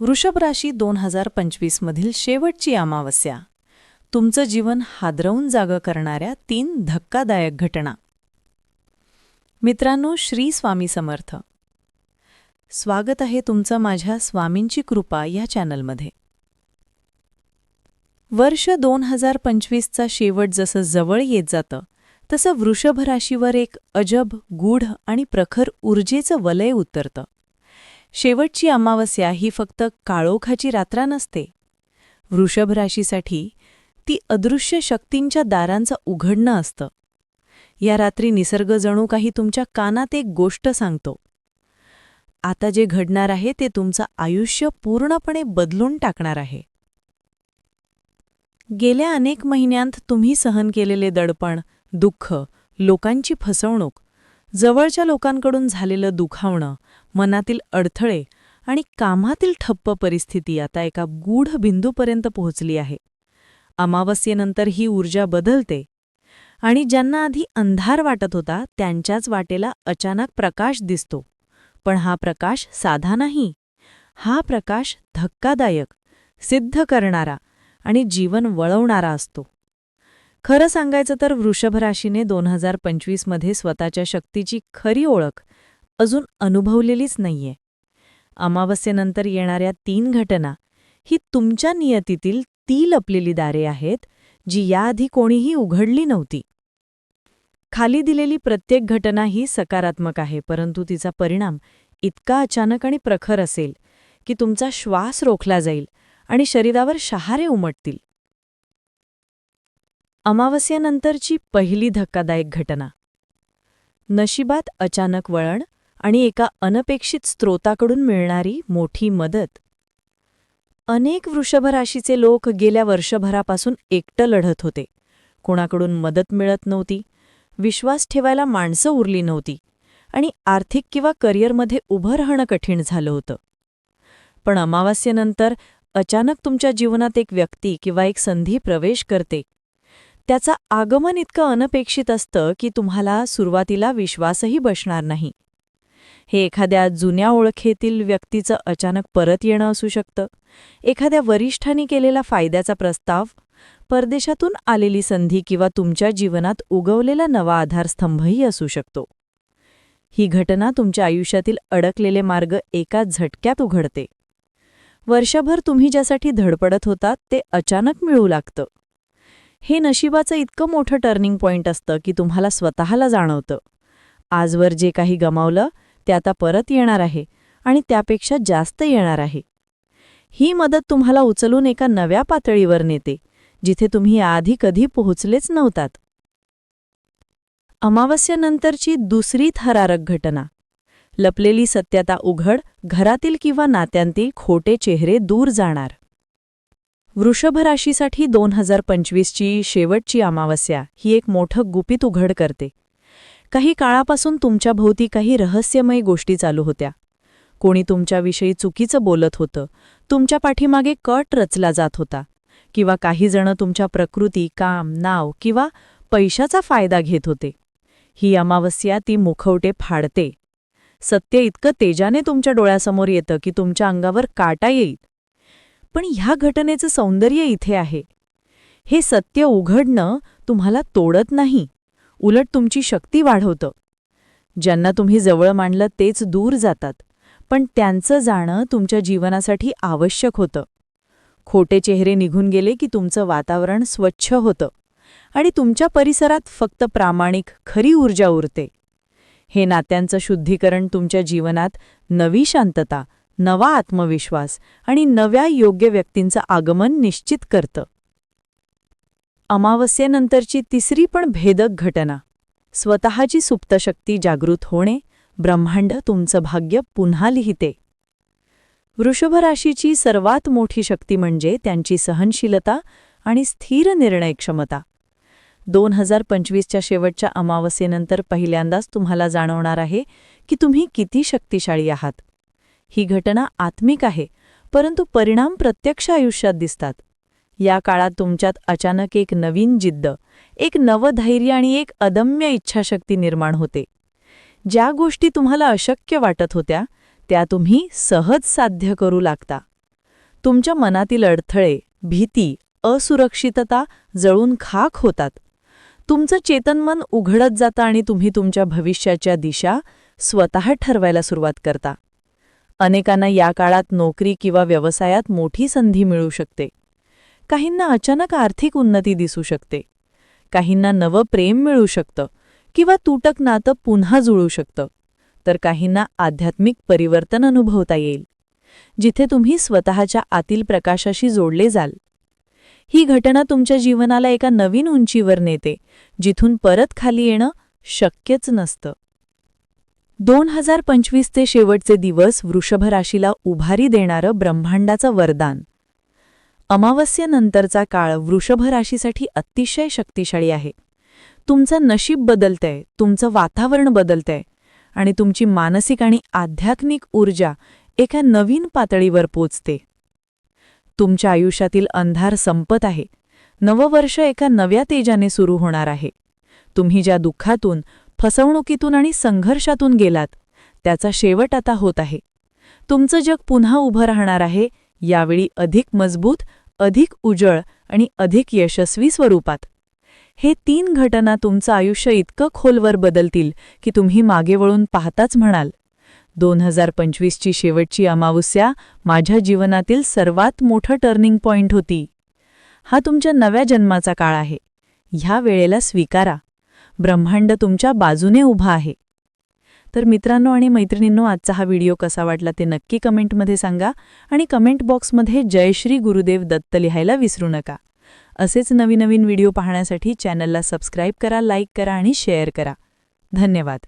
वृषभ राशी दोन हजार पंचवीसमधील शेवटची अमावस्या. तुमचं जीवन हादरवून जागं करणाऱ्या तीन धक्कादायक घटना. मित्रांनो श्री स्वामी समर्थ. स्वागत आहे तुमचं माझ्या स्वामींची कृपा या चॅनलमध्ये. वर्ष दोन हजार पंचवीसचा शेवट जसं जवळ येत जातं तसं वृषभ राशीवर एक अजब गूढ आणि प्रखर ऊर्जेचं वलय उतरतं. शेवटची अमावस्या ही फक्त काळोखाची रात्र नसते. वृषभ राशीसाठी ती अदृश्य शक्तींच्या दारांचं उघडणं असतं. या रात्री निसर्ग जणू काही तुमच्या कानात एक गोष्ट सांगतो. आता जे घडणार आहे ते तुमचं आयुष्य पूर्णपणे बदलून टाकणार आहे. गेल्या अनेक महिन्यांत तुम्ही सहन केलेले दडपण दुःख लोकांची फसवणूक जवळच्या लोकांकडून झालेलं दुखावणं मनातील अडथळे आणि कामातील ठप्प परिस्थिती आता एका गूढ बिंदूपर्यंत पोहोचली आहे. अमावस्येनंतर ही ऊर्जा बदलते आणि ज्यांना आधी अंधार वाटत होता त्यांच्याच वाटेला अचानक प्रकाश दिसतो. पण हा प्रकाश साधा नाही. हा प्रकाश धक्कादायक सिद्ध करणारा आणि जीवन वळवणारा असतो. खरं सांगायचं तर वृषभ राशीने दोन हजार पंचवीसमध्ये स्वतःच्या शक्तीची खरी ओळख अजून अनुभवलेलीच नाहीये. अमावस्येनंतर येणाऱ्या तीन घटना ही तुमच्या नियतीतील ती लपलेली दारे आहेत जी याआधी कोणीही उघडली नव्हती. खाली दिलेली प्रत्येक घटना ही सकारात्मक आहे परंतु तिचा परिणाम इतका अचानक आणि प्रखर असेल की तुमचा श्वास रोखला जाईल आणि शरीरावर शहारे उमटतील. अमावस्येनंतरची पहिली धक्कादायक घटना. नशिबात अचानक वळण आणि एका अनपेक्षित स्त्रोताकडून मिळणारी मोठी मदत. अनेक वृषभराशीचे लोक गेल्या वर्षभरापासून एकटं लढत होते. कोणाकडून मदत मिळत नव्हती. विश्वास ठेवायला माणसं उरली नव्हती. आणि आर्थिक किंवा करिअरमध्ये उभं राहणं कठीण झालं होतं. पण अमावास्येनंतर अचानक तुमच्या जीवनात एक व्यक्ती किंवा एक संधी प्रवेश करते. त्याचं आगमन इतकं अनपेक्षित असतं की तुम्हाला सुरुवातीला विश्वासही बसणार नाही. हे एखाद्या जुन्या ओळखेतील व्यक्तीचं अचानक परत येणं असू शकतं. एखाद्या वरिष्ठांनी केलेला फायद्याचा प्रस्ताव परदेशातून आलेली संधी किंवा तुमच्या जीवनात उगवलेला नवा आधारस्तंभही असू शकतो. ही घटना तुमच्या आयुष्यातील अडकलेले मार्ग एका झटक्यात उघडते. वर्षभर तुम्ही ज्यासाठी धडपडत होतात ते अचानक मिळू लागतं. हे नशिबाचं इतकं मोठं टर्निंग पॉइंट असतं की तुम्हाला स्वतःला जाणवतं. आजवर जे काही गमावलं ते आता परत येणार आहे आणि त्यापेक्षा जास्त येणार आहे. ही मदत तुम्हाला उचलून एका नव्या पातळीवर नेते जिथे तुम्ही आधी कधी पोहोचलेच नव्हतात. अमावस्येनंतरची दुसरी थरारक घटना. लपलेली सत्यता उघड घरातील किंवा नात्यांतील खोटे चेहरे दूर जाणार. वृषभ राशीसाठी दोन हजार पंचवीसची शेवटची अमावस्या ही एक मोठं गुपित उघड करते. काही काळापासून तुमच्या भोवती काही रहस्यमय गोष्टी चालू होत्या. कोणी तुमच्याविषयी चुकीचं बोलत होतं तुमच्या पाठीमागे कट रचला जात होता किंवा काहीजणं तुमच्या प्रकृती काम नाव किंवा पैशाचा फायदा घेत होते. ही अमावस्या ती मुखवटे फाडते. सत्य इतकं तेजाने तुमच्या डोळ्यासमोर येतं की तुमच्या अंगावर काटा येईल. पण ह्या घटनेचं सौंदर्य इथे आहे. हे सत्य उघडणं तुम्हाला तोडत नाही. उलट तुमची शक्ती वाढवतं. ज्यांना तुम्ही जवळ मांडलं तेच दूर जातात. पण त्यांचं जाणं तुमच्या जीवनासाठी आवश्यक होतं. खोटे चेहरे निघून गेले की तुमचं वातावरण स्वच्छ होतं. आणि तुमच्या परिसरात फक्त प्रामाणिक खरी ऊर्जा उरते. हे नात्यांचं शुद्धीकरण तुमच्या जीवनात नवी शांतता नवा आत्मविश्वास आणि नव्या योग्य व्यक्तींचं आगमन निश्चित करतं. अमावस्येनंतरची तिसरी पण भेदक घटना. स्वतःची सुप्तशक्ती जागृत होणे ब्रह्मांड तुमचं भाग्य पुन्हा लिहिते. वृषभराशीची सर्वात मोठी शक्ती म्हणजे त्यांची सहनशीलता आणि स्थिर निर्णय क्षमता. दोन हजार पंचवीसच्या शेवटच्या अमावस्येनंतर पहिल्यांदाच तुम्हाला जाणवणार आहे की तुम्ही किती शक्तिशाळी आहात. ही घटना आत्मिक आहे परंतु परिणाम प्रत्यक्ष आयुष्यात दिसतात. या काळात तुमच्यात अचानक एक नवीन जिद्द एक नवधैर्य आणि एक अदम्य इच्छाशक्ती निर्माण होते. ज्या गोष्टी तुम्हाला अशक्य वाटत होत्या त्या तुम्ही सहज साध्य करू लागता. तुमच्या मनातील अडथळे भीती असुरक्षितता जळून खाक होतात. तुमचं चेतनमन उघडत जातं आणि तुम्ही तुमच्या भविष्याच्या दिशा स्वतः ठरवायला सुरुवात करता. अनेकांना या काळात नोकरी किंवा व्यवसायात मोठी संधी मिळू शकते. काहींना अचानक आर्थिक उन्नती दिसू शकते. काहींना नवं प्रेम मिळू शकतं किंवा तुटक नातं पुन्हा जुळू शकतं. तर काहींना आध्यात्मिक परिवर्तन अनुभवता येईल. जिथे तुम्ही स्वतःच्या आतील प्रकाशाशी जोडले जाल. ही घटना तुमच्या जीवनाला एका नवीन उंचीवर नेते जिथून परत खाली येणं शक्यच नसतं. दोन हजार पंचवीसचे शेवटचे दिवस वृषभ राशीला उभारी देणारं ब्रह्मांडाचं वरदान. अमावस्येनंतरचा काळ वृषभ राशीसाठी अतिशय शक्तिशाळी आहे. तुमचं नशीब बदलतंय तुमचं वातावरण बदलतंय आणि तुमची मानसिक आणि आध्यात्मिक ऊर्जा एका नवीन पातळीवर पोचते. तुमच्या आयुष्यातील अंधार संपत आहे. नववर्ष एका नव्या तेजाने सुरू होणार आहे. तुम्ही ज्या दुःखातून फसवणुकीतून आणि संघर्षातून गेलात. त्याचा शेवट आता होत आहे. तुमचं जग पुन्हा उभं राहणार आहे. यावेळी अधिक मजबूत अधिक उजळ आणि अधिक यशस्वी स्वरूपात. हे तीन घटना तुमचं आयुष्य इतकं खोलवर बदलतील की तुम्ही मागे वळून पाहताच म्हणाल. दोन हजार पंचवीसची शेवटची अमावस्या माझ्या जीवनातील सर्वात मोठं टर्निंग पॉइंट होती. हा तुमच्या नव्या जन्माचा काळ आहे. ह्या वेळेला स्वीकारा. ब्रह्मांड तुमच्या बाजूने उभा आहे. तर मित्रांनो आणि मैत्रिणींनो आजचा हा व्हिडिओ कसा वाटला ते नक्की कमेंटमध्ये सांगा आणि कमेंट बॉक्समध्ये जयश्री गुरुदेव दत्त लिहायला विसरू नका. असेच नवीन नवीन व्हिडिओ पाहण्यासाठी चॅनलला सबस्क्राईब करा लाईक करा आणि शेअर करा. धन्यवाद.